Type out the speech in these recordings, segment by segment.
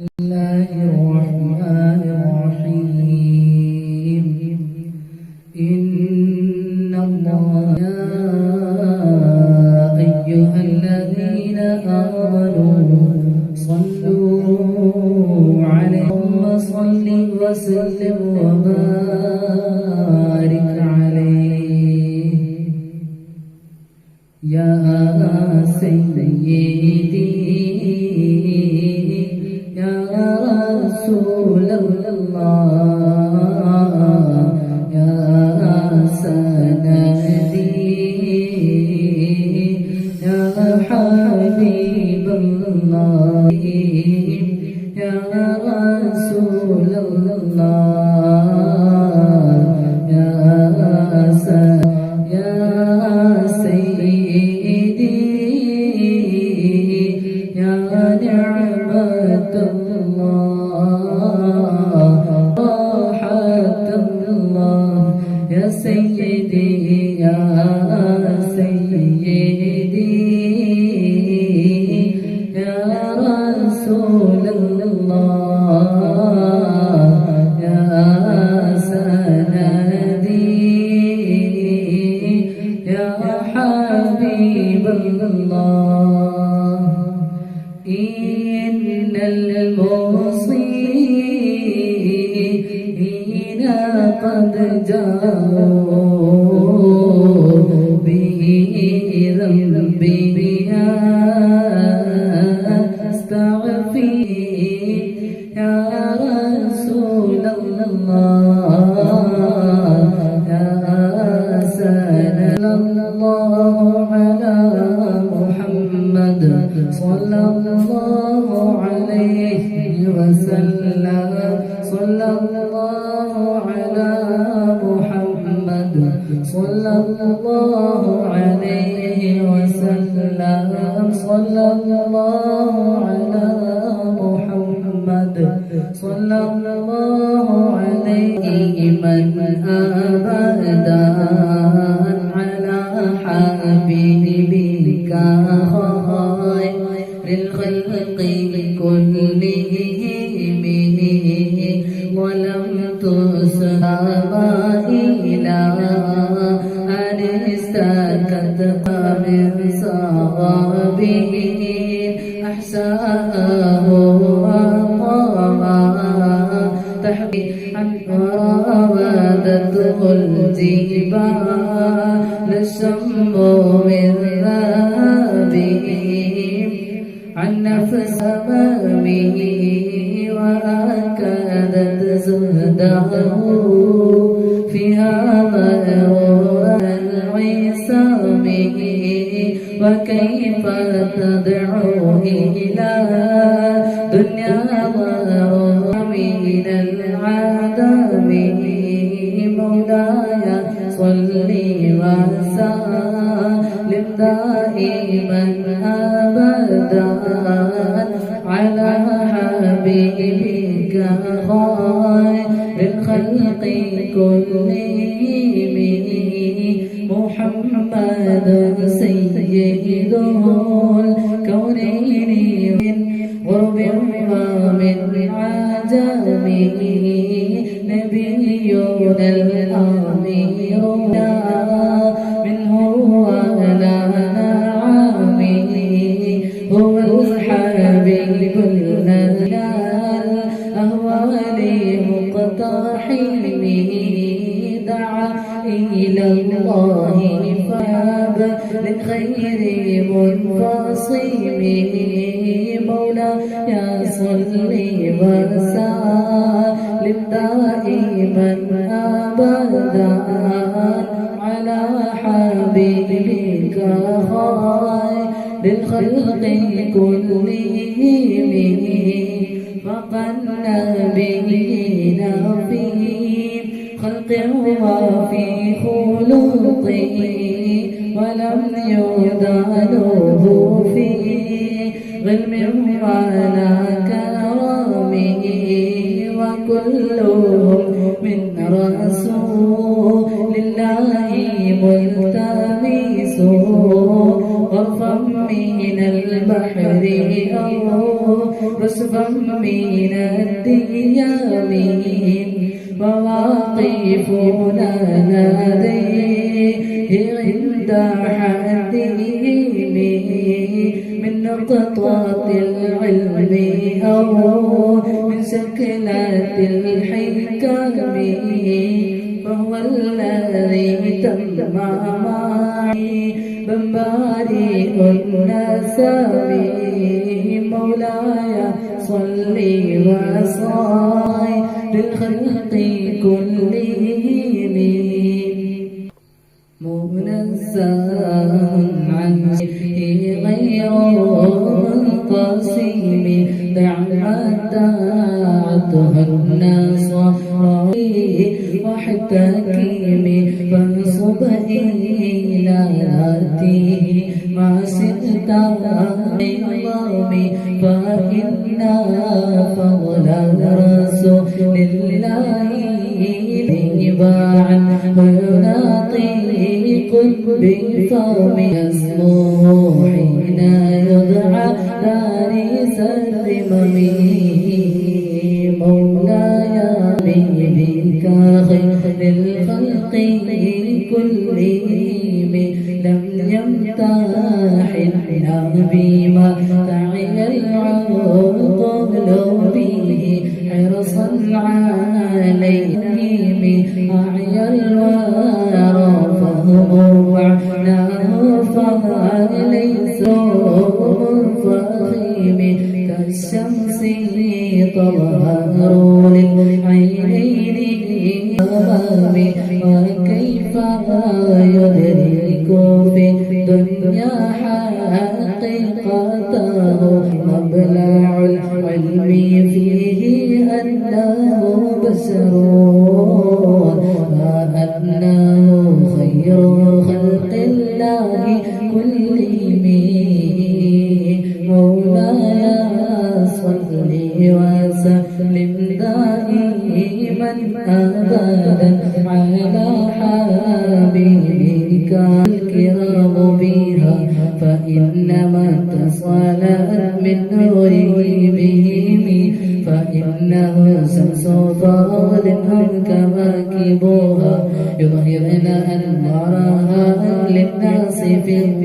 الله صلى الله عليه وسلم. صلى الله على محمد. صلى الله عليه من أبدا وراودته الجبال من ذابه عن نفس أمامه وأكادت زهده من غرب ومن عجم نبينا الأمير منه ولا نعمه هو الحبيب الهلال أهوال مقتحمه دعا إلى الله فاب للخير وظن به في خلقه وفي خلقه ولم يدانه في غلم ولا كرمه. وكلهم من رسول الله ملتمس غرفا من البحر أو رسفا من الديامين مواقفنا لديه عند حدهم من نقطات العلم أو من سكنات الحكم. فهو الذي تم معي. بمبارئ النسب مولاي صل وصاي للخلق كلهم. منزه عن القاسم نعمة عطها الناس واحتكيم فانصب إلى ذاته ما سئت عظم فإن فضل رسول الله باع كل فرم اسمه حين يدعى داري سلمني مولاي بك خير الخلق كلهم لم يمتحن بما تعي العرض لو به حرصا علينا يدرك في الدنيا حقيقته مبلع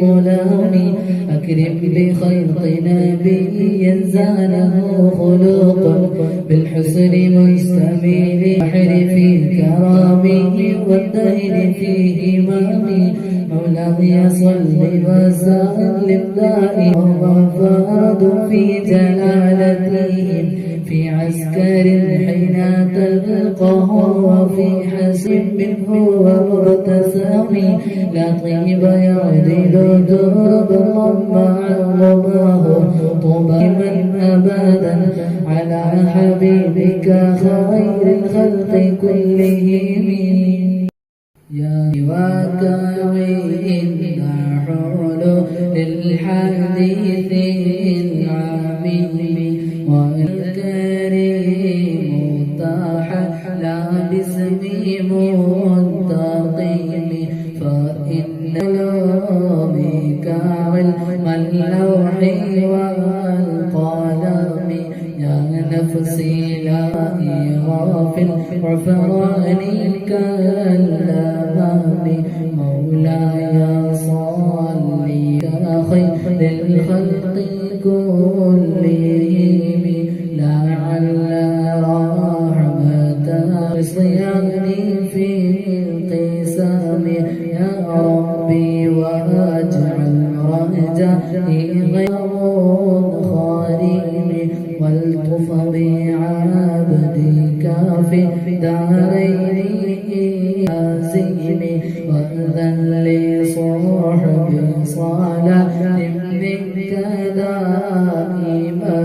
في الظلام أكرم بخلق نبي زانه خلوقا. بالحسن مستميل أحرف كرامه والدهر فيه مامي مولاي صل وسلم دائما. وفرد في جلالتهم. في عسكر حين تلقاه وفي حسب منه ومرتسم. لا طيب يعدل جنوب مما عظماه طبابا أبدا على حبيبك خير الخلق كلهم. يا وكاوي إن حول الحديث الطفل عابدي كافي دارين آزمي وذل لي صاحبي صالح منك دائما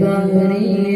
bahri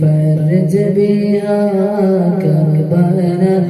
فرج بها كربنا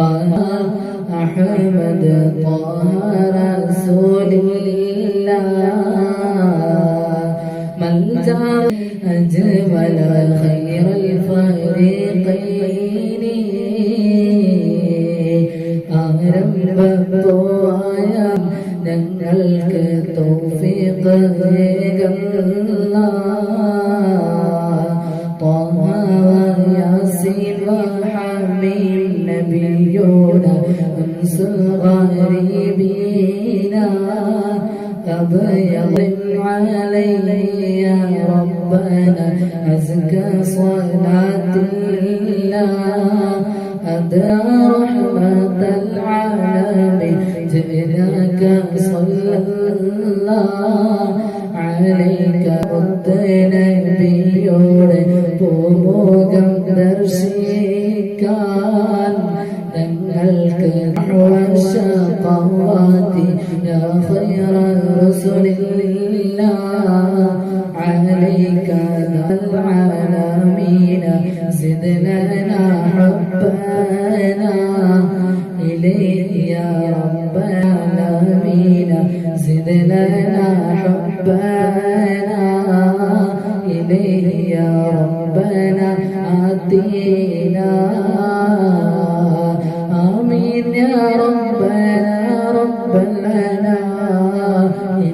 Bye.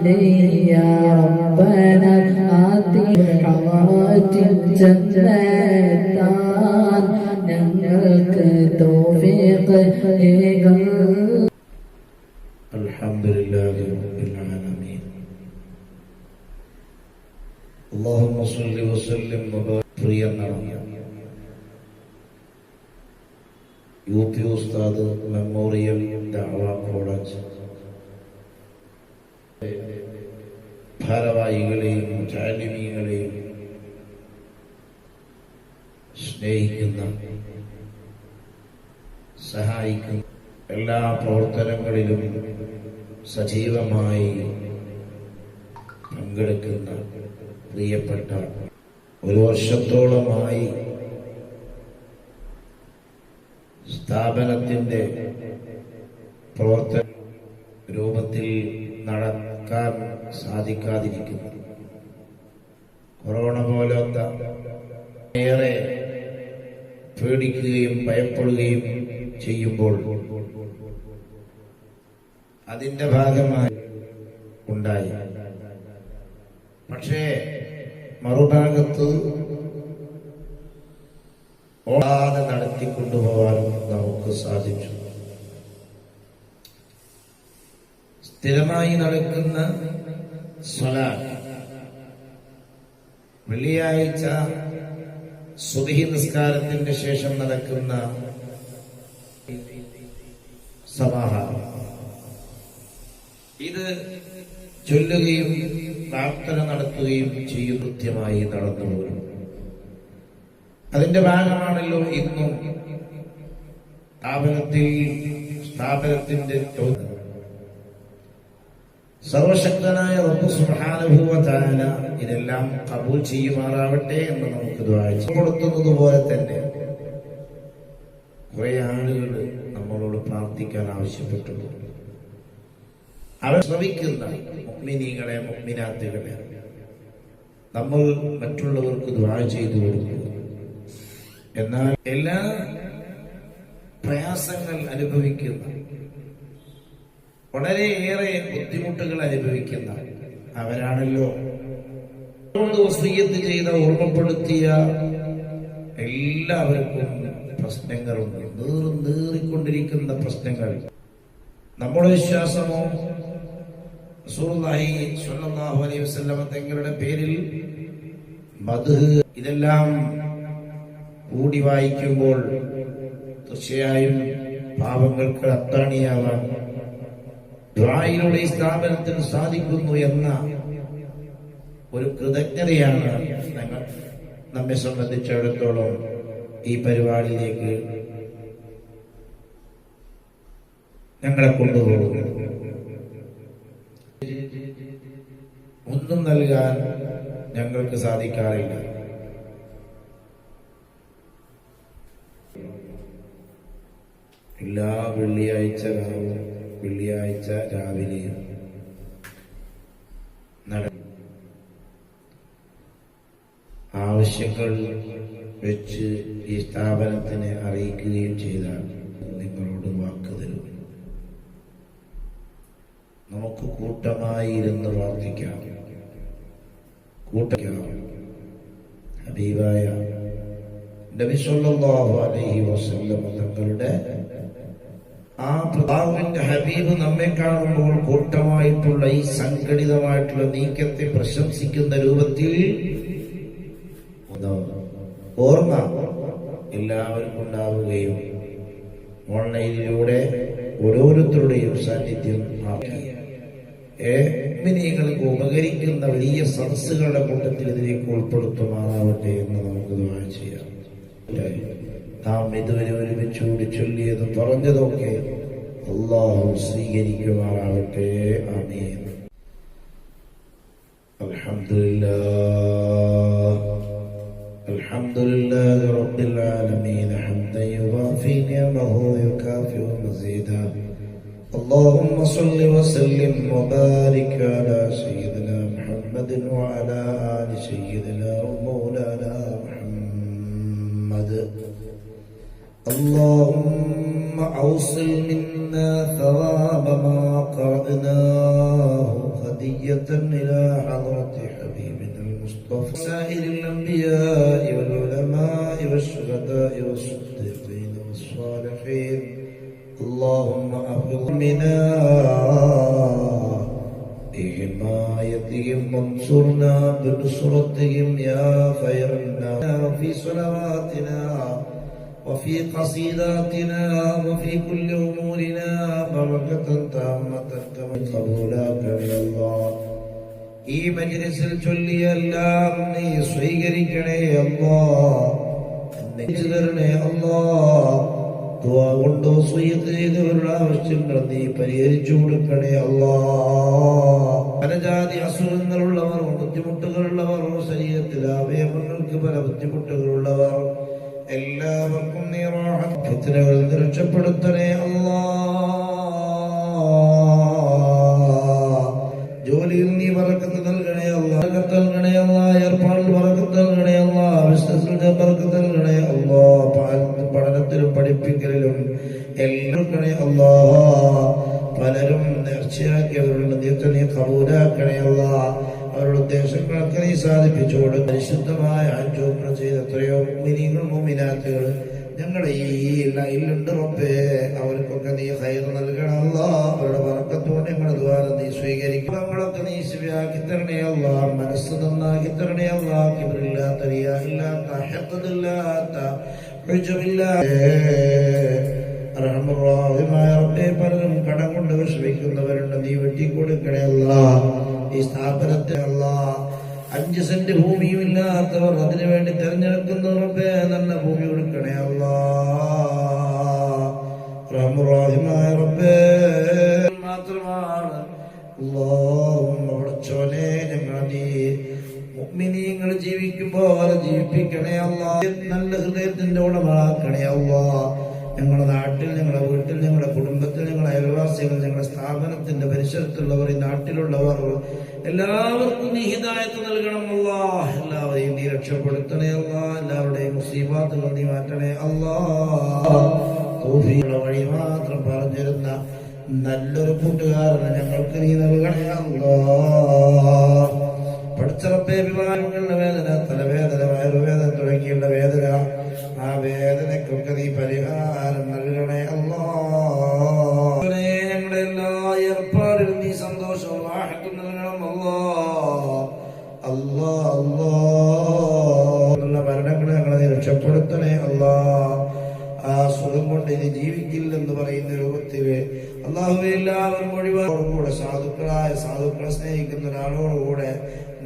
عليه يا ربنا آتي حوات الجنة ഞങ്ങൾക്ക് തോഫീഖ് സജീവമായി പങ്കെടുക്കുന്ന പ്രിയപ്പെട്ട ഒരു വർഷത്തോളമായി സ്ഥാപനത്തിന്റെ പ്രവർത്തന രൂപത്തിൽ നടക്കാൻ സാധിക്കാതിരിക്കുന്നു. കൊറോണ പോലത്തെ ഏറെ പേടിക്കുകയും ഭയപ്പെടുകയും ചെയ്യുമ്പോൾ അതിന്റെ ഭാഗമായി ഉണ്ടായി. പക്ഷേ മറുഭാഗത്ത് ഓടാതെ നടത്തിക്കൊണ്ടുപോകാനും നമുക്ക് സാധിച്ചു. സ്ഥിരമായി നടക്കുന്ന സ്വലാത്ത് വെള്ളിയാഴ്ച സുബഹി നിസ്കാരത്തിന്റെ ശേഷം നടക്കുന്ന സമാഹാരം ഇത് ചൊല്ലുകയും പ്രാർത്ഥന നടത്തുകയും ചെയ്യും കൃത്യമായി നടന്നുപോകും അതിന്റെ ഭാഗമാണല്ലോ ഇന്നും സ്ഥാപനത്തിൽ സ്ഥാപനത്തിന്റെ ചോദ്യം. സർവശക്തനായ റബ്ബ് തആല ഇതെല്ലാം കബൂൽ ചെയ്യുമാറാവട്ടെ എന്ന് നമുക്ക് കൊടുക്കുന്നത് പോലെ തന്നെ കുറെ ആളുകൾ നമ്മളോട് പ്രാർത്ഥിക്കാൻ ആവശ്യപ്പെട്ടിട്ടുണ്ട്. അവർ ശ്രമിക്കുന്ന മുഗ്മിനീകളെ മുഗ്മിനാത്തുകളെ നമ്മൾ മറ്റുള്ളവർക്ക് ദ്വാര ചെയ്തു കൊടുക്കുക എന്നാൽ എല്ലാ പ്രയാസങ്ങൾ അനുഭവിക്കുന്ന വളരെയേറെ ബുദ്ധിമുട്ടുകൾ അനുഭവിക്കുന്ന അവരാണല്ലോ. ചെയ്ത ഓർമ്മപ്പെടുത്തിയ എല്ലാവർക്കും പ്രശ്നങ്ങളുണ്ട്. നീറി നീറിക്കൊണ്ടിരിക്കുന്ന പ്രശ്നങ്ങൾ. നമ്മുടെ വിശ്വാസമോ അലൈഹി തങ്ങളുടെ പേരിൽ ഇതെല്ലാം കൂടി വായിക്കുമ്പോൾ തീർച്ചയായും പാപങ്ങൾക്ക് അത്താണിയാവാൻ ദ്വായിലൂടെ സ്ഥാപനത്തിന് സാധിക്കുന്നു എന്ന ഒരു കൃതജ്ഞതയാണ് ഞങ്ങൾ നമ്മെ സംബന്ധിച്ചിടത്തോളം ഈ പരിപാടിയിലേക്ക് ഞങ്ങളെ കൊണ്ടുപോകുന്നത്. ഒന്നും നൽകാൻ ഞങ്ങൾക്ക് സാധിക്കാറില്ല. എല്ലാ വെള്ളിയാഴ്ച രാവും വെള്ളിയാഴ്ച രാവിലെ ആവശ്യങ്ങൾ വെച്ച് ഈ സ്ഥാപനത്തിനെ അറിയിക്കുകയും ചെയ്താൽ നിങ്ങളോട് വാക്ക് തരും. നമുക്ക് കൂട്ടമായി ഇരുന്ന് പ്രാർത്ഥിക്കാം. കൂട്ടിക്കാം ഹബീബായ നബി സല്ലല്ലാഹു അലൈഹി വസല്ലം തങ്ങളുടെ ആ പ്രതാവിന്റെ ഹബീബ് നമ്മെ കാണുമ്പോൾ കൂട്ടമായിട്ടുള്ള ഈ സംഘടിതമായിട്ടുള്ള നീക്കത്തെ പ്രശംസിക്കുന്ന രൂപത്തിൽ ഓർമ്മ എല്ലാവർക്കും ഉണ്ടാവുകയും ഓൺലൈനിലൂടെ ഓരോരുത്തരുടെയും സാന്നിധ്യം ആക്കി ഏമിനികൾക്ക് ഉപകരിക്കുന്ന വലിയ സദസ്സുകളുടെ കൂട്ടത്തിൽ ഇതിലേക്ക് ഉൾപ്പെടുത്തുമാറാവട്ടെ എന്ന് നമുക്ക് ദുആ ചെയ്യാം നാം ഇതുവരെ ഒരുമിച്ചുകൂടി ചൊല്ലിയതും പറഞ്ഞതൊക്കെ അള്ളാഹു സ്വീകരിക്കുമാറാവട്ടെ ആമീൻ الحمد لله الحمد لله رب العالمين حمدا يوافي نعمه ويكافئ مزيدا اللهم صل وسلم وبارك على سيدنا محمد وعلى آل سيدنا ومولانا محمد. اللهم أوصل منا ثواب ما قرأناه هدية إلى حضرة حبيبنا المصطفى. سائر الأنبياء والعلماء والشهداء والصديقين والصالحين. اللهم أفضل منا بحمايتهم وانصرنا بنصرتهم يا خير الناس وفي صلواتنا وفي قصيداتنا وفي كل أمورنا بركة تامة كما قبولك من الله ഈ മജ്ലിസിൽ ചൊല്ലിയെല്ലാം നീ സ്വീകരിക്കണേ അല്ലാ എന്നെ തരണേ അല്ലാ ദുആ കൊണ്ട് സ്വയത്ത് ചെയ്തവരുടെ ആവശ്യങ്ങൾ നീ പരിഹരിച്ചു കൊടുക്കണേ അല്ലാ. പലജാതി അസുഖങ്ങളുള്ളവർ ബുദ്ധിമുട്ടുകളുള്ളവർ ശരീരത്തിൽ അവയവങ്ങൾക്ക് പല ബുദ്ധിമുട്ടുകളുള്ളവർ എല്ലാവർക്കും നീ നിന്ന് രക്ഷപ്പെടുത്തണേ അല്ലാ. ജോലിയിൽ നീ പറക്കത്ത് നൽകണേ അല്ല. നൽകണേ അല്ല. ഏർപ്പാടിൽ പറക്കത്ത് നൽകണേ അല്ല. ബിസിനസ്സിൽ പറക്കത്ത് നൽകണേ പഠനത്തിലും പഠിപ്പിക്കലിലും എല്ലാം നൽകണേ അല്ലാ പലരും നേർച്ചയാക്കിയവരുടെ നീത്ത നീ കബൂലാക്കണേ അല്ല അവരുടെ ഉദ്ദേശങ്ങളൊക്കെ നീ സാധിപ്പിച്ചുകൊണ്ട് പരിശുദ്ധമായ അഞ്ചോപ്പണ ചെയ്ത് എത്രയോ മിനിങ്ങൾ മുമിനാത്തുകൾ ഞങ്ങളുടെ ഈ ലൈലുണ്ട് റബ്ബേ. അവർക്കൊക്കെ നീ ഹൈർ നൽകണമല്ല അവരുടെ വർക്കത്തോടെ ഞങ്ങളുടെ ദ്വാരം നീ സ്വീകരിക്കും. നമ്മളൊക്കെ നീ ശിവയാക്കി തരണയല്ല മനസ്സ് നന്നാക്കി തരണയല്ല അല്ല കിബറില്ലാത്ത റിയായില്ലാത്ത ഹെത്തതില്ലാത്ത പലരും കടം കൊണ്ട് വിഷമിക്കുന്നവരുണ്ട് നീ വെട്ടിക്കൊടുക്കണേ അല്ല. ഈ സ്ഥാപനത്തെ അല്ല. അഞ്ച് സെന്റ് ഭൂമിയും ഇല്ലാത്തവർ അതിനു വേണ്ടി തെരഞ്ഞെടുക്കുന്ന റബ്ബേ. നല്ല ഭൂമി കൊടുക്കണേ അല്ല. റഹ്മുറാഹിമായ റബ്ബേ. മാത്രമാണ്. പടച്ചോനെ ഞങ്ങളെ നീ മുഅ്മിനീങ്ങൾ ജീവിക്കുമ്പോൾ ജീവിപ്പിക്കണേ അല്ലാഹ് നല്ല ഹൃദയത്തിന്റെ ഉടമകളാക്കണേ അല്ലാഹ് ഞങ്ങളുടെ നാട്ടിൽ ഞങ്ങളുടെ വീട്ടിൽ ഞങ്ങളുടെ കുടുംബത്തിൽ ഞങ്ങളുടെ അയൽവാസികൾ ഞങ്ങളുടെ സ്ഥാപനത്തിന്റെ പരിസരത്തുള്ളവർ ഈ നാട്ടിലുള്ളവർ എല്ലാവർക്കും നീ നൽകണം നൽകണമല്ല എല്ലാവരെയും നീ രക്ഷപ്പെടുത്തണേ അല്ല. എല്ലാവരുടെയും മുസീബാത്തുകൾ നീ മാറ്റണേ അല്ലാ. വഴി മാത്രം പറഞ്ഞിരുന്ന നല്ലൊരു കൂട്ടുകാരനെ ഞങ്ങൾക്ക് നീ നൽകണേ അല്ലാ. പഠിച്ചറപ്പേ വിവാഹങ്ങളുടെ വേദന തലവേദന വയറുവേദന തുടങ്ങിയുള്ള വേദന. ആ വേദനക്കൊക്കെ നീ പരിഹാരം നൽകണേ അല്ലേ. ഞങ്ങളുടെ എല്ലാ ഏർപ്പാടിലും നീ സന്തോഷവും ആഹത്തും നൽകണം അല്ലാ. മരണങ്ങളെ ഞങ്ങളെ നീ രക്ഷപ്പെടുത്തണേ അല്ലാ. ആ സുഖം കൊണ്ട് ഇനി ജീവിക്കില്ലെന്ന് പറയുന്ന രൂപത്തിൽ അള്ളാഹു എല്ലാവരും ഒഴിവാറോടുകൂടെ സാധുക്കളായ സാധുക്കളെ സ്നേഹിക്കുന്ന ഒരാളോടുകൂടെ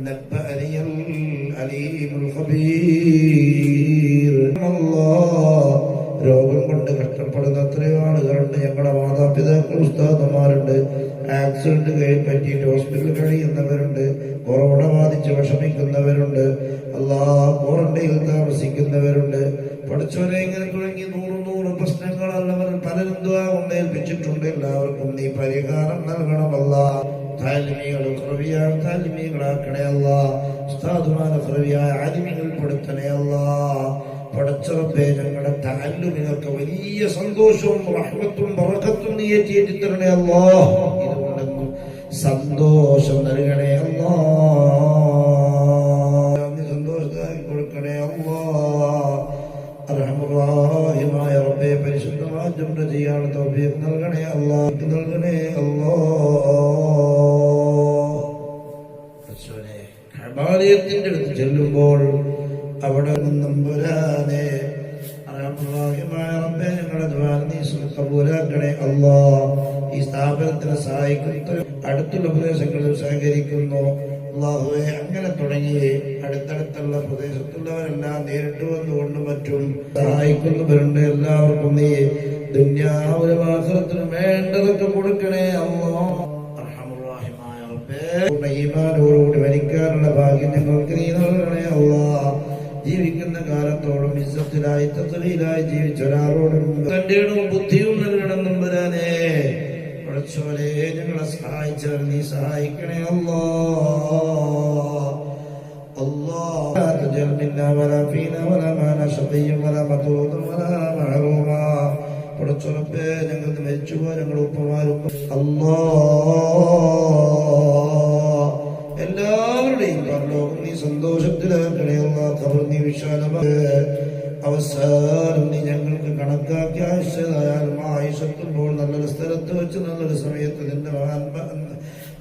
നബ്ബഅനിയൽ العليم الخبير. الله. രോഗം കൊണ്ട് കഷ്ടപ്പെടുന്ന എത്രയോ ആളുകളുണ്ട്. ഞങ്ങളുടെ മാതാപിതാക്കൾ ഉസ്താദന്മാരുണ്ട് ആക്സിഡന്റ് കഴി പറ്റിയിട്ട് ഹോസ്പിറ്റലിൽ കഴിയുന്നവരുണ്ട്. കൊറോണ ബാധിച്ച് വിഷമിക്കുന്നവരുണ്ട്. അല്ലാ ക്വാറന്റൈനിൽ താമസിക്കുന്നവരുണ്ട്. പഠിച്ചവരെ ഇങ്ങനെ തുടങ്ങി നൂറ് നൂറ് പ്രശ്നങ്ങളല്ലവർ പലരും ദ്വാ കൊണ്ടേൽപ്പിച്ചിട്ടുണ്ട് എല്ലാവർക്കും നീ പരിഹാരം നൽകണമല്ല താലിമികൾ ഹൃവിയായ താലിമികളാക്കണേ അല്ല. ഉസ്താദുമാരെ ഹൃവിയായ ആലിമികൾ പെടുത്തണേ അല്ല. പടച്ചറപ്പേ ഞങ്ങളുടെ താല്ലുമിനൊക്കെ വലിയ സന്തോഷവും റഹ്മത്തും വറക്കത്തും നീ ഏറ്റിയേറ്റി തരണേ അല്ലോ ഇതുകൊണ്ടെന്നും സന്തോഷം നൽകണേ അല്ലോ. സഹകരിക്കുന്നു. അള്ളാഹുവെ അങ്ങനെ തുടങ്ങി അടുത്തടുത്തുള്ള പ്രദേശത്തുള്ളവരെല്ലാം നേരിട്ട് വന്നുകൊണ്ടും മറ്റും സഹായിക്കുന്നവരുണ്ട്. എല്ലാവർക്കും നീ ദുന്യാവിലും ആഖിറത്തിലും വേണ്ടതൊക്കെ കൊടുക്കണേ പൂർണ ഈമാനോടുകൂടി മരിക്കാനുള്ള ഭാഗ്യം ഞങ്ങൾക്ക് നീ നൽകണേ അള്ളാ. ജീവിക്കുന്ന കാലത്തോളം ഇസത്തിലായി തത്വയിലായി ജീവിച്ച ഒരാളോടും തന്റെ ബുദ്ധിയോ പടച്ചോനെ ഞങ്ങളെ സഹായിച്ചവർ നീ സഹായിക്കണേ അല്ലാ الله لا تجعل منا ولا فينا ولا معنا شقيا ولا مطرودا ولا محروما പടച്ചുറപ്പേ ഞങ്ങൾ മരിച്ചുപോ ഞങ്ങൾ ഉപ്പമാരും അല്ലാ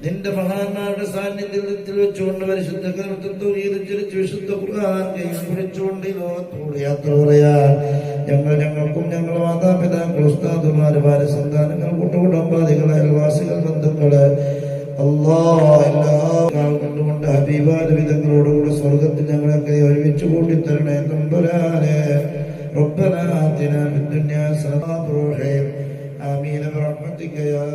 നിന്റെ മഹാന്മാരുടെ സാന്നിധ്യത്തിൽ വെച്ചുകൊണ്ട് പരിശുദ്ധ കർത്തത്വം ചരിച്ച് വിശുദ്ധ ഖുർആൻ കയ്യിൽ പിടിച്ചുകൊണ്ട് ഈ ലോകത്തോട് യാത്ര പറയാൻ ഞങ്ങൾ ഞങ്ങൾക്കും ഞങ്ങളുടെ മാതാപിതാക്കൾ ഉസ്താദുമാര് ഭാര്യ സന്താനങ്ങൾ കൂട്ടുകുടുംബാദികൾ അയൽവാസികൾ ബന്ധുക്കള് അല്ലാ എല്ലാ കൊണ്ടുകൊണ്ട് ഹബീബാദ് വിധങ്ങളോടുകൂടെ സ്വർഗത്തിൽ ഞങ്ങളൊക്കെ ഒരുമിച്ച് കൂട്ടിത്തരണേ തമ്പുരാനെ ربنا آتنا في الدنيا حسنة وفي الآخرة آمين برحمتك يا